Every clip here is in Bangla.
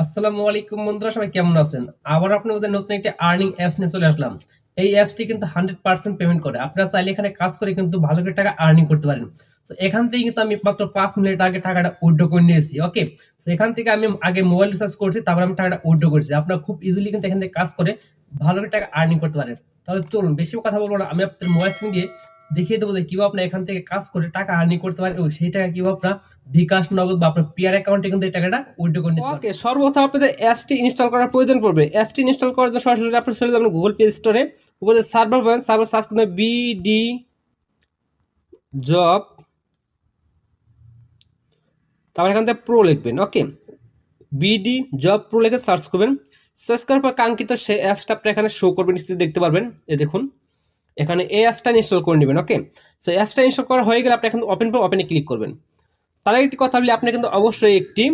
আসসালামু আলাইকুম বন্ধুরা, সবাই কেমন আছেন? আবার আপনাদের নতুন একটি আর্নিং অ্যাপস নিয়ে চলে আসলাম। এই অ্যাপসটি কিন্তু হান্ড্রেড পার্সেন্ট পেমেন্ট করে। আপনারা চাইলে এখানে কাজ করে কিন্তু ভালো করে টাকা আর্নিং করতে পারেন। তো এখান থেকে কিন্তু আমি মাত্র পাঁচ মিনিট আগে টাকাটা উইড্রো করে নিয়েছি ওকে তো এখান থেকে আমি আগে মোবাইল রিচার্জ করছি, তারপর আমি টাকাটা উইড্রো করেছি। আপনারা খুব ইজিলি কিন্তু এখান থেকে কাজ করে ভালো করে টাকা আর্নিং করতে পারেন। তাহলে চলুন, বেশি কথা বলব না। আমি আপনার মোবাইল ফোন দিয়ে দেখিয়ে দেবো যে কীভাবে আপনি এখান থেকে কাজ করে টাকা আর্নিং করতে পারেন সেই টাকা কীভাবে আপনার বিকাশ নগদ বা আপনার পিয়ার অ্যাকাউন্টে কিন্তু এই টাকাটা উইড্রো করে ওকে সর্বপ্রথম আপনাদের অ্যাপসটি ইনস্টল করার প্রয়োজন পড়বে। অ্যাপসটি ইনস্টল করার জন্য সরাসরি আপনি চলে যাবেন গুগল প্লে স্টোরে উপরে সার্ভার পাবেন সার্ভার সার্চ করতে বিডি জব তারপর এখান থেকে প্রো লিখবেন ওকে বিডি জব প্রো লিখে সার্চ করবেন। সার্চ করার পর কাঙ্ক্ষিত সেই অ্যাপসটা আপনি এখানে শো করবেন দেখতে পারবেন। এই দেখুন। এখানে এই অ্যাপসটা ইনস্টল করে নেবেন ওকে সো অ্যাপসটা ইনস্টল করা হয়ে গেলে আপনি এখন ওপেন পর ওপেনে ক্লিক করবেন। তার একটি কথা বলি, আপনি কিন্তু অবশ্যই একটি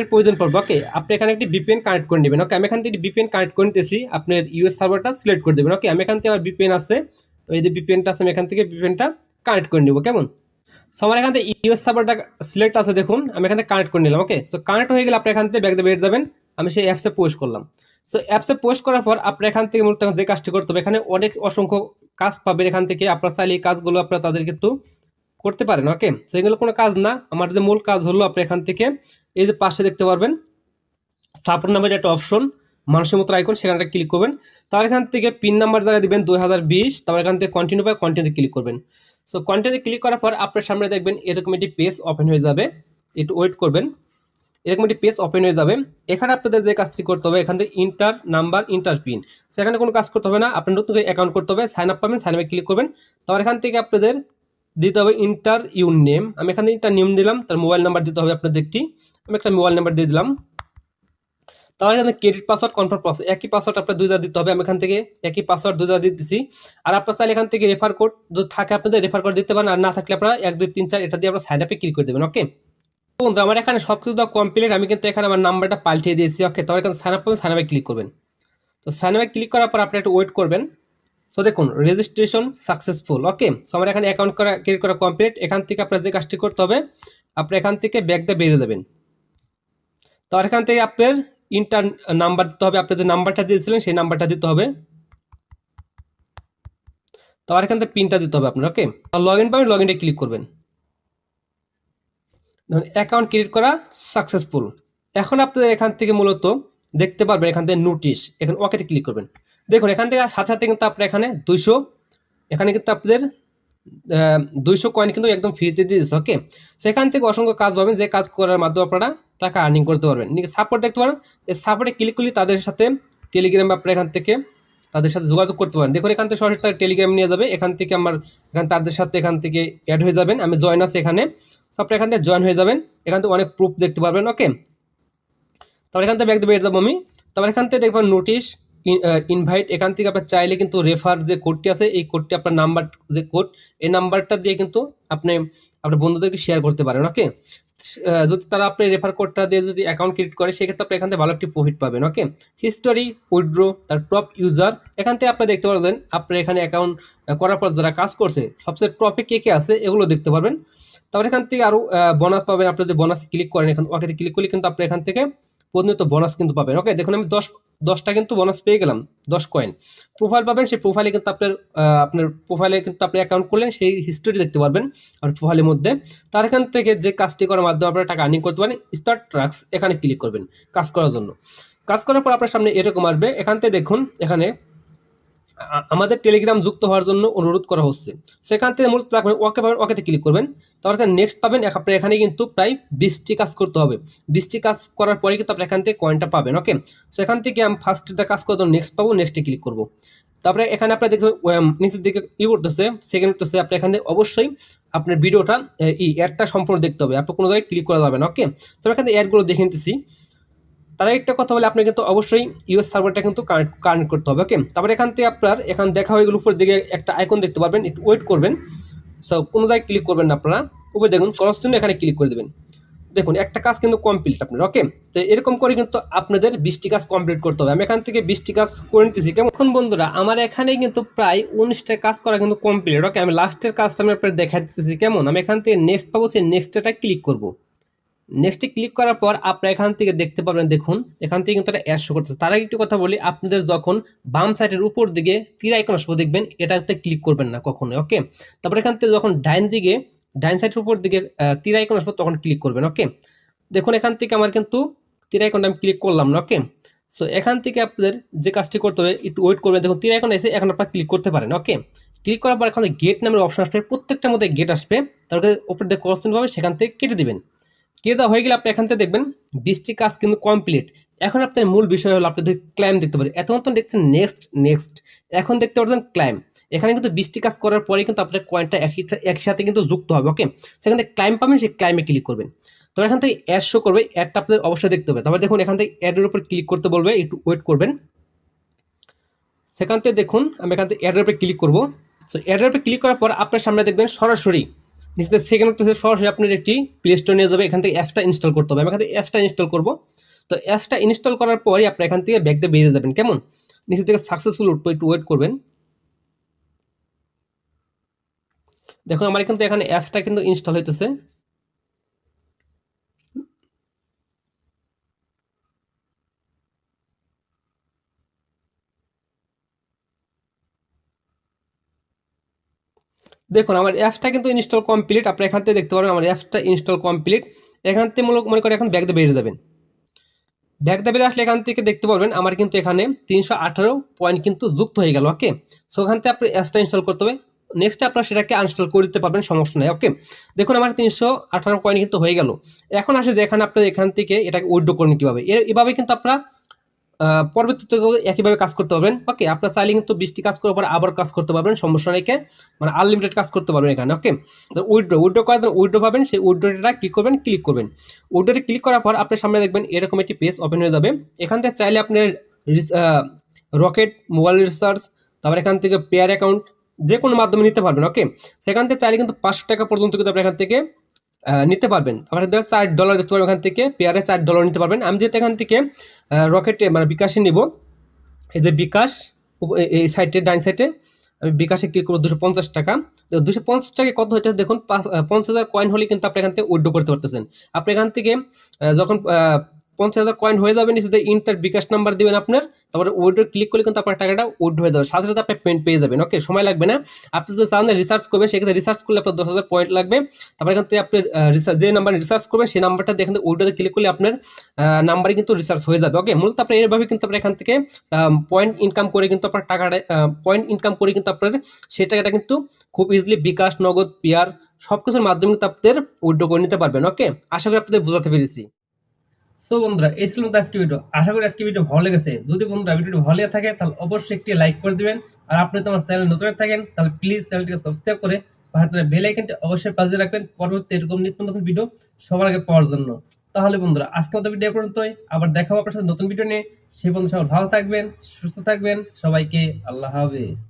এর প্রয়োজন পড়বে ওকে আপনি এখানে একটি VPN কানেক্ট করে নেবেন ওকে আমি এখান থেকে VPN কানেক্ট করে নিতেছি আপনার ইউএস সার্ভারটা সিলেক্ট করে দেবেন ওকে আমি এখান থেকে আমার VPN আছে, ওই যে VPNটা আছে, আমি এখান থেকে VPNটা কানেক্ট করে নেব, কেমন? সো আমার এখান থেকে ইউএস সার্ভারটা সিলেক্ট আছে, দেখুন, আমি এখান থেকে কানেক্ট করে নিলাম ওকে সো কানেক্ট হয়ে গেলে আপনি এখান থেকে ব্যাগ দিয়ে বেরিয়ে যাবেন, আমি সেই অ্যাপসে পোস্ট করলাম। সো অ্যাপসে পোস্ট করার পর আপনি এখান থেকে মূলত যে কাজটি করতে হবে, এখানে অনেক অসংখ্য কাজ পাবেন এখান থেকে। আপনার চাইলে এই কাজগুলো আপনারা তাদের কিন্তু করতে পারেন ওকে সেগুলো কোনো কাজ না। আমার যে মূল কাজ হলো আপনি এখান থেকে এই যে পাশে দেখতে পারবেন। সাপোর্ট নামের একটা অপশন মানুষের মতো আইকন সেখানটা ক্লিক করবেন। তার এখান থেকে পিন নাম্বার জায়গা দিবেন দুই হাজার বিশ। তারপর এখান থেকে কন্টিনিউ পাই কন্টিনিউতে ক্লিক করবেন। সো কন্টিনিউতে ক্লিক করার পর আপনার সামনে দেখবেন এরকম একটি পেজ ওপেন হয়ে যাবে। একটু ওয়েট করবেন। এরকম একটি পেজ ওপেন হয়ে যাবে। এখানে আপনাদের যে কাজটি করতে হবে, এখান থেকে ইন্টার নাম্বার ইন্টার পিন সেখানে কোনো কাজ করতে হবে না, আপনার নতুন করে অ্যাকাউন্ট করতে হবে সাইন আপ পাবেন সাইন আপে ক্লিক করবেন। তারপর এখান থেকে আপনাদের দিতে হবে ইন্টার ইউর নেম আমি এখানে ইন্টার নেম দিলাম, তার মোবাইল নাম্বার দিতে হবে আপনাদের একটি আমি একটা মোবাইল নাম্বার দিয়ে দিলাম। তারপর এখানে ক্রেডিট পাসওয়ার্ড কনফার্ম পাসওয়ার্ড একই পাসওয়ার্ড আপনার দুইটা দিতে হবে। আমি এখান থেকে একই পাসওয়ার্ড দুইটা দিয়ে দিচ্ছি আর আপনার চাইলে এখান থেকে রেফার কোড যদি থাকে, আপনাদের রেফার কোড দিতে পারেন। আর না থাকলে আপনারা এক, দুই, তিন, চার, এটা দিয়ে আপনার সাইন আপে ক্লিক করে দেবেন ওকে বন্ধু, আমার এখানে সব কিছু কমপ্লিট আমি কিন্তু এখানে আমার নাম্বারটা পাল্টিয়ে দিয়েছি। ওকে তারপর এখানে সাইন আপ করবেন সাইন আপে ক্লিক করবেন। তো সাইন আপে ক্লিক করার পর আপনি একটু ওয়েট করবেন। সো দেখুন রেজিস্ট্রেশন সাকসেসফুল ওকে সো আমার এখানে অ্যাকাউন্ট করা ক্রিয়েট করা কমপ্লিট এখান থেকে আপনার যে কাজটি করতে হবে, আপনি এখান থেকে ব্যাগ দিয়ে বেরিয়ে যাবেন। আর এখান থেকে আপনার ইন্টার নাম্বার দিতে হবে। আপনি যে নাম্বারটা দিয়েছিলেন, সেই নাম্বারটা দিতে হবে। তো আর এখান থেকে পিনটা দিতে হবে আপনার ওকে লগ ইন পাবেন লগ ইনটা ক্লিক করবেন। ধরুন অ্যাকাউন্ট ক্রিয়েট করা সাকসেসফুল এখন আপনাদের এখান থেকে মূলত দেখতে পারবেন এখান থেকে নোটিশ এখানে ওকেতে ক্লিক করবেন। দেখুন, এখান থেকে সাথে সাথে কিন্তু আপনার এখানে দুইশো, এখানে কিন্তু আপনাদের দুইশো কয়েন কিন্তু একদম ফ্রিতে দিয়ে দিচ্ছে ওকে সেখান থেকে অসংখ্য কাজ পাবেন, যে কাজ করার মাধ্যমে আপনারা টাকা আর্নিং করতে পারবেন। সাপোর্ট দেখতে পারেন, এই সাপোর্টে ক্লিক করলে তাদের সাথে টেলিগ্রামে আপনারা এখান থেকে তাদের সাথে যোগাযোগ করতে পারেন। দেখুন, এখান থেকে সরাসরি তার টেলিগ্রাম নিয়ে যাবে, এখান থেকে আমার, এখান তাদের সাথে এখান থেকে অ্যাড হয়ে যাবেন। আমি জয়েন আছে এখানে। আপনি এখান থেকে জয়েন হয়ে যাবেন। এখান থেকে অনেক প্রুফ দেখতে পারবেন ওকে তারপর এখান থেকে বেরিয়ে যাব আমি। তারপর এখান থেকে দেখবেন নোটিশ ইনভাইট এখান থেকে আপনার চাইলে কিন্তু রেফার যে কোডটি আছে, এই কোডটি আপনার নাম্বার যে কোড এই নাম্বারটা দিয়ে কিন্তু আপনি আপনার বন্ধুদেরকে শেয়ার করতে পারেন ওকে যদি তারা আপনি রেফার কোডটা দিয়ে যদি অ্যাকাউন্ট ক্রিয়েট করে, সেক্ষেত্রে আপনি এখান থেকে ভালো একটি প্রফিট পাবেন ওকে হিস্টোরি উইড্রো তার টপ ইউজার এখান থেকে আপনি দেখতে পারবেন, আপনার এখানে অ্যাকাউন্ট করার পর যারা কাজ করছে, সবচেয়ে টপে কে কে আছে, এগুলো দেখতে পারবেন। তারপর এখান থেকে আরও বোনাস পাবেন। আপনি যে বোনাসে ক্লিক করেন, এখান ওকে ক্লিক করলে কিন্তু আপনি এখান থেকে প্রতিনিয়ত বোনাস কিন্তু পাবেন। ওকে দেখুন, আমি দশ, দশটা কিন্তু বোনাস পেয়ে গেলাম, দশ কয়েন প্রোফাইল পাবেন, সেই প্রোফাইলে কিন্তু আপনার আপনার প্রোফাইলে কিন্তু আপনি অ্যাকাউন্ট করলেন, সেই হিস্টোরি দেখতে পারবেন আপনার প্রোফাইলের মধ্যে। তার এখান থেকে যে কাজটি করার মাধ্যমে আপনারা টাকা আর্নিং করতে পারেন স্টার্ট ট্রাক্স এখানে ক্লিক করবেন, কাজ করার জন্য। কাজ করার পর আপনার সামনে এরকম আসবে। এখান থেকে দেখুন, এখানে আমাদের টেলিগ্রাম যুক্ত হওয়ার জন্য অনুরোধ করা হচ্ছে। সেখান থেকে মূলত আপনি ওকে পাবেন ওকেতে ক্লিক করবেন। তারপর নেক্সট পাবেন। আপনার এখানে কিন্তু প্রায় বিশটি কাজ করতে হবে। বিশটি কাজ করার পরে কিন্তু আপনি এখান থেকে কয়েনটা পাবেন ওকে সেখান থেকে আমি ফার্স্টটা কাজ করার জন্য নেক্সট পাবো নেক্সটে ক্লিক করব। তারপরে এখানে আপনার দেখবেন নিচের দিকে ই করতেছে সেকেন্ড করতেছে আপনি এখানে অবশ্যই আপনার ভিডিওটা ই অ্যাডটা সম্পূর্ণ দেখতে হবে। আপনি কোনো জায়গায় ক্লিক করা যাবে না ওকে তবে এখানে অ্যাডগুলো দেখে নিতেছি। তারা একটা কথা বলে আপনি কিন্তু অবশ্যই ইউএস সার্ভারটা কিন্তু কানেক্ট কানেক্ট করতে হবে ওকে তারপরে এখান থেকে আপনার, এখান দেখা হয়ে গেল উপর দিকে একটা আইকন দেখতে পারবেন, একটু ওয়েট করবেন। সো কোনো জায়গায় ক্লিক করবেন না আপনারা। উপরে দেখুন ক্রস চিহ্ন এখানে ক্লিক করে দেবেন। দেখুন, একটা কাজ কিন্তু কমপ্লিট আপনার ওকে তো এরকম করে কিন্তু আপনাদের বিশটি কাজ কমপ্লিট করতে হবে। আমি এখান থেকে বিশটি কাজ করে নিতেছি, কেমন? বন্ধুরা, আমার এখানে কিন্তু প্রায় উনিশটা কাজ করা কিন্তু কমপ্লিট ওকে আমি লাস্টের কাজটা আমি আপনার দেখা দিতেছি, কেমন? আমি এখান থেকে নেক্সট পাবো, সেই নেক্সটটা ক্লিক করব। নেক্সটে ক্লিক করার পর আপনারা এখান থেকে দেখতে পাবেন দেখুন, এখান থেকে কিন্তু একটা অ্যাড শো করতেছে। তার একটু কথা বলি, আপনাদের যখন বাম সাইডের উপর দিকে তীর আইকন আসবে দেখবেন, এটাতে ক্লিক করবেন না কখনোই ওকে তারপর এখান থেকে যখন ডাইন দিকে, ডাইন সাইডের উপর দিকে তীর আইকন আসবে তখন ক্লিক করবেন ওকে দেখুন, এখান থেকে আমার কিন্তু তীর আইকনটা আমি ক্লিক করলাম না ওকে সো এখান থেকে আপনাদের যে কাজটি করতে হবে, একটু ওয়েট করবেন, দেখুন, তীর আইকন এসে এখন আপনারা ক্লিক করতে পারেন ওকে ক্লিক করার পর এখানে গেট নামের অপশন আসবে, প্রত্যেকটার মধ্যে গেট আসবে, তারপরে উপর দিয়ে কোশ্চেন পাবে সেখান থেকে কেটে দিবেন। কেটে হয়ে গেলে আপনি এখান থেকে দেখবেন বিশটি কাজ কিন্তু কমপ্লিট এখন আপনার মূল বিষয় হলো আপনাদের ক্লাইম দেখতে পারেন এত মতন দেখছেন নেক্সট নেক্সট এখন দেখতে পাচ্ছেন ক্লাইম এখানে কিন্তু বৃষ্টি কাজ করার পরে কিন্তু আপনার কয়েনটা একই সাথে কিন্তু যুক্ত হবে ওকে সেখান থেকে ক্লাইম পাবেন, সেই ক্লাইমে ক্লিক করবেন। তবে এখান থেকে অ্যাড শো করবে অ্যাডটা আপনাদের অবশ্যই দেখতে হবে। তারপরে দেখুন, এখান থেকে অ্যাডের উপর ক্লিক করতে বলবে, একটু ওয়েট করবেন। সেখান থেকে দেখুন, আমি এখান থেকে অ্যাডের উপরে ক্লিক করব। সো অ্যাডের উপরে ক্লিক করার পর আপনার সামনে দেখবেন সরাসরি নিচে সেকেন্ড হচ্ছে সরাসরি আপনার একটি প্লে স্টোর নিয়ে যাবে। এখান থেকে অ্যাপসটা ইনস্টল করতে হবে। আমি এখান থেকে অ্যাপসটা ইনস্টল করব। তো অ্যাপসটা ইনস্টল করার পরই আপনি এখান থেকে ব্যাগতে বেরিয়ে যাবেন। কেমন? নিচে থেকে সাকসেসফুল উঠবো একটু ওয়েট করবেন। দেখুন, আমার কিন্তু এখানে অ্যাপসটা কিন্তু ইনস্টল হইতেছে। দেখুন, আমার অ্যাপসটা কিন্তু ইনস্টল কমপ্লিট আপনি এখান থেকে দেখতে পারেন আমার অ্যাপসটা ইনস্টল কমপ্লিট এখান থেকে মূলক মনে করে এখন ব্যাগ দিয়ে বেরিয়ে যাবেন। ব্যাগ দিয়ে বেরিয়ে আসলে এখান থেকে দেখতে পারবেন, আমার কিন্তু এখানে তিনশো আঠারো পয়েন্ট কিন্তু যুক্ত হয়ে গেল ওকে সো ওখান থেকে আপনি অ্যাপসটা ইনস্টল করতে হবে। নেক্সট আপনার সেটাকে আনস্টল করে দিতে পারবেন, সমস্যা নেই ওকে দেখুন, আমার তিনশো আঠারো পয়েন্ট কিন্তু হয়ে গেল। এখন আসে যে এখানে আপনার এখান থেকে এটাকে উইড্রো করবেন কীভাবে? এভাবে কিন্তু আপনারা পরবর্তীতে একইভাবে কাজ করতে পারবেন। ওকে আপনার চাইলে কিন্তু বৃষ্টি কাজ করার পর আবার কাজ করতে পারবেন, সমস্যা কে? মানে আনলিমিটেড কাজ করতে পারবেন এখানে ওকে উইড্রো উইড্রো করার জন্য উইড্রো পাবেন, সেই উইড্রোটা ক্লিক করবেন? ক্লিক করবেন। উইড্রোতে ক্লিক করার পর আপনার সামনে দেখবেন এরকম একটি পেজ ওপেন হয়ে যাবে। এখান থেকে চাইলে আপনার রকেট মোবাইল রিসার্চ তারপর এখান থেকে পেয়ার অ্যাকাউন্ট যে কোনো মাধ্যমে নিতে পারবেন ওকে সেখান থেকে চাইলে কিন্তু পাঁচশো টাকা পর্যন্ত কিন্তু আপনি এখান থেকে নিতে পারবেন। আপনার দেখো চার ডলার দেখতে পারবেন এখান থেকে, পেয়ারে চার ডলার নিতে পারবেন। আমি যেহেতু এখান থেকে রকেটে মানে বিকাশে নিব। এই যে বিকাশ এই সাইডে ডাইন সাইডে আমি বিকাশে ক্লিক করব দুশো পঞ্চাশ টাকা। দুশো পঞ্চাশ টাকা কত হচ্ছে দেখুন, পাঁচ পঞ্চাশ হাজার কয়েন হলে কিন্তু আপনি এখান থেকে উইড্রো করতে পারতেছেন। আপনি এখান থেকে যখন পঞ্চাশ হাজার কয়েন হয়ে যাবে নিচে ইন্টার বিকাশ নাম্বার দিবেন আপনার, তারপরে উইড্রো ক্লিক করলে কিন্তু আপনার টাকাটা উইড্রো হয়ে যাবে। সাথে সাথে আপনি পেমেন্ট পেয়ে যাবেন ওকে সময় লাগবে না। আপনি যদি চান রিসার্চ করবেন, সেক্ষেত্রে রিসার্চ করলে আপনার দশ হাজার পয়েন্ট লাগবে। তারপরে এখান থেকে আপনি যে নাম্বার রিসার্চ করবেন, সেই নাম্বারটা এখান থেকে উইড্রোতে ক্লিক করলে আপনার নাম্বারে কিন্তু রিসার্চ হয়ে যাবে ওকে মূলত আপনার এইভাবে কিন্তু আপনার এখান থেকে পয়েন্ট ইনকাম করে কিন্তু আপনার টাকাটা পয়েন্ট ইনকাম করে কিন্তু আপনার সেই টাকাটা কিন্তু খুব ইজিলি বিকাশ, নগদ পেয়ার সব কিছুর মাধ্যমে কিন্তু আপনাদের উইড্রো করে নিতে পারবেন ওকে আশা করি আপনাদের বোঝাতে পেরেছি। সো বন্ধুরা, এই ছিল আজকে ভিডিও আশা করি আজকে ভিডিও ভালো লেগেছে। যদি বন্ধুরা ভিডিওটি ভালো লেগে থাকে, তাহলে অবশ্যই একটি লাইক করে দিবেন। আর আপনি তোমার চ্যানেল নতুন থাকেন, তাহলে প্লিজ চ্যানেলটিকে সাবস্ক্রাইব করে পাহাড়ের বেল আইকনটি অবশ্যই পাশে রাখবেন। পরবর্তী এরকম নিত্য নতুন ভিডিও সবার আগে পাওয়ার জন্য। তাহলে বন্ধুরা আজকে মতো ভিডিও পর্যন্তই। আবার দেখাবো আপনার সাথে নতুন ভিডিও নিয়ে। সেই বন্ধু সবাই ভালো থাকবেন, সুস্থ থাকবেন। সবাইকে আল্লাহ হাফেজ।